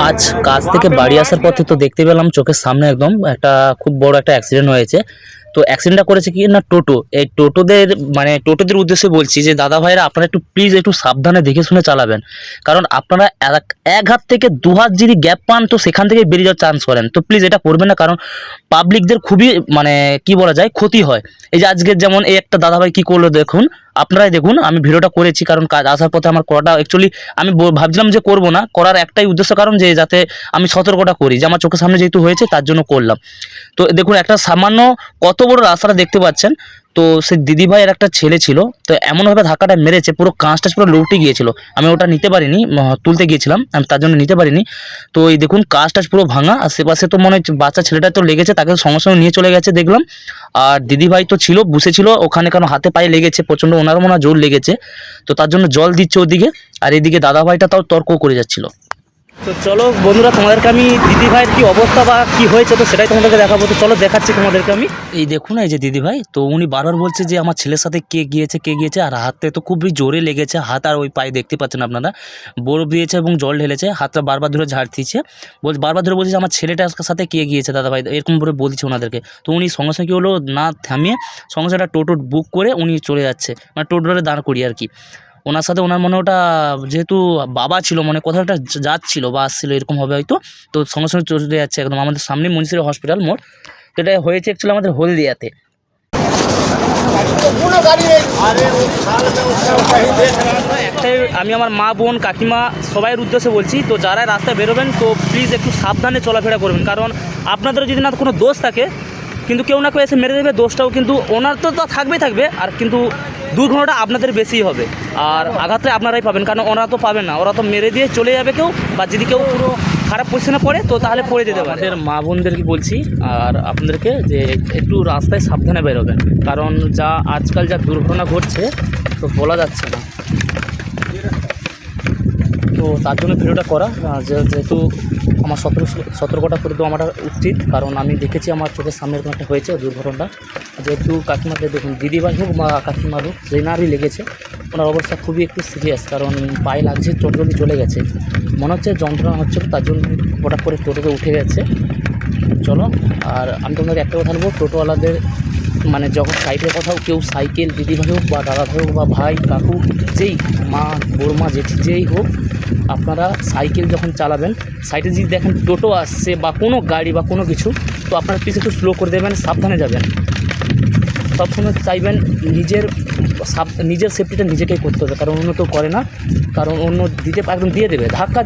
আজ কাজ থেকে বাড়ি আসার পথে তো দেখতে পেলাম চোখের সামনে একদম একটা খুব বড় একটা অ্যাক্সিডেন্ট হয়েছে। তো অ্যাক্সিডেন্টটা করেছে কি না টোটো? এই টোটোদের মানে টোটোদের উদ্দেশ্যে বলছি যে, দাদা ভাইরা আপনারা একটু প্লিজ একটু সাবধানে দেখে শুনে চালাবেন। কারণ আপনারা এক- হাত থেকে দু হাত যদি গ্যাপ পান, তো সেখান থেকে বেরিয়ে যাওয়ার চান্স করেন। তো প্লিজ এটা করবেন না, কারণ পাবলিকদের খুবই মানে কি বলা যায়, ক্ষতি হয়। এই যে আজকের যেমন এই একটা দাদাভাই কী করল দেখুন আপনারাই দেখুন, আমি ভিডিওটা করেছি, কারণ কাজ আসার পথে আমার করাটা অ্যাকচুয়ালি আমি ভাবছিলাম যে করব না, করার একটাই উদ্দেশ্য কারণ যে যাতে আমি সতর্কটা করি, যে আমার চোখের সামনে যেহেতু হয়েছে, তার জন্য করলাম। তো দেখুন, একটা সামান্য কত বড় রাস্তাটা দেখতে পাচ্ছেন, তো সে দিদিভাইয়ের একটা ছেলে ছিল, তো এমনভাবে ধাক্কাটা মেরেছে, পুরো কাঁচটা পুরো লৌটে গিয়েছিল। আমি ওটা নিতে পারিনি তুলতে গিয়েছিলাম, আমি তার জন্য নিতে পারিনি। তো এই দেখুন, কাঁচটা পুরো ভাঙা আশেপাশে তো মনে হচ্ছে বাচ্চা ছেলেটা তো লেগেছে, তাকে সঙ্গে সঙ্গে নিয়ে চলে গেছে, দেখলাম। আর দিদিভাই তো ছিল বসেছিল ওখানে কেন হাতে পায়ে লেগেছে, প্রচণ্ড ওনার মনে জোর লেগেছে, তো তার জন্য জল দিচ্ছে ওদিকে, আর এদিকে দাদাভাইটা তাও তর্ক করে যাচ্ছিল। তো চলো বন্ধুরা, তোমাদেরকে আমি দিদি ভাইয়ের কি অবস্থা বা কি হয়েছে তো সেটাই তোমাদেরকে দেখাবো। তো চলো দেখাচ্ছি তোমাদেরকে আমি। এই দেখুন এই যে দিদি ভাই তো উনি বারবার বলছে যে আমার ছেলের সাথে কে গিয়েছে কে গিয়েছে, আর হাতে তো খুবই জোরে লেগেছে, হাত আর ওই পায়ে দেখতে পাচ্ছেন আপনারা। বরফ দিয়েছে এবং জল ঢেলেছে, হাতটা বারবার ধরে ঝাড় দিচ্ছে বল, বারবার ধরে বলছে আমার ছেলেটার সাথে কে গিয়েছে দাদা ভাই এরকম করে বলছে ওনাদেরকে। তো উনি সঙ্গে সঙ্গে হলো, না থামিয়ে সঙ্গে সঙ্গে টোটো বুক করে উনি চলে যাচ্ছে মানে টোটোটা দাঁড় করি আর কি। ওনার সাথে ওনার মনে ওটা যেহেতু বাবা ছিল মানে কোথাও একটা যাচ্ছিল বা আসছিল এরকম হবে হয়তো, তো সঙ্গে সঙ্গে চলে যাচ্ছে একদম আমাদের সামনে মনীষের হসপিটাল মোড়। তো এটা হয়েছে অ্যাকচুয়ালি আমাদের হলদিয়াতে। একটাই, আমি আমার মা, বোন, কাকিমা সবাইয়ের উদ্দেশ্যে বলছি, তো যারা রাস্তায় বেরোবেন, তো প্লিজ একটু সাবধানে চলাফেরা করবেন। কারণ আপনাদের যদি না কোনো দোষ থাকে কিন্তু কেউ না কেউ এসে মেরে দেবে, দোষটাও কিন্তু ওনার তো তো থাকবেই থাকবে, আর কিন্তু দুর্ঘটনাটা আপনাদের বেশিই হবে। আর আঘাতটা আপনারাই পাবেন, কারণ ওনারা তো পাবেন না। ওরা তো মেরে দিয়ে চলে যাবে কেউ, বা যদি কেউ পুরো খারাপ পজিশনে পড়ে, তো তাহলে পড়ে যেতে পারে। আমাদের মা বোনদেরকে বলছি, আর আপনাদেরকে যে একটু রাস্তায় সাবধানে বেরোবেন। কারণ যা আজকাল যা দুর্ঘটনা ঘটছে, তো বলা যাচ্ছে না। তার জন্য ভিডিওটা করা যেহেতু আমার সতর্ক সতর্কটা করে দেওয়া আমার উচিত, কারণ আমি দেখেছি আমার চোখের সামনে এরকম একটা হয়েছে দুর্ঘটনাটা যেহেতু কাকিমাকে দেখুন, দিদিভাই হোক বা কাকিমার হোক, যে যেনারই লেগেছে, ওনার অবস্থা খুবই একটু সিরিয়াস কারণ পায়ে লাগছে চট চলে গেছে। মনে হচ্ছে যন্ত্রণা হচ্ছে, তার জন্য হঠাৎ করে টোটোতে উঠে গেছে। চলো, আর আমি তোমাদের একটা কথা বলব, টোটোওয়ালাদের মানে যখন সাইডে কোথাও কেউ সাইকেল, দিদিভাই হোক বা দাদা ভাই হোক বা ভাই, কাকু, যেই মা, বড়মা, জেঠি, যেই হোক আপনারা সাইকেল যখন চালাবেন, সাইডে যদি দেখেন টোটো আসছে বা কোনো গাড়ি বা কোনো কিছু, তো আপনারা পিছু একটু স্লো করে দেবেন, সাবধানে যাবেন। সবসময় চাইবেন নিজের সাব, নিজের সেফটিটা নিজেকেই করতে হবে, কারণ অন্য তো করে না, কারণ অন্য দিতে একদম দিয়ে দেবে। ধাক্কা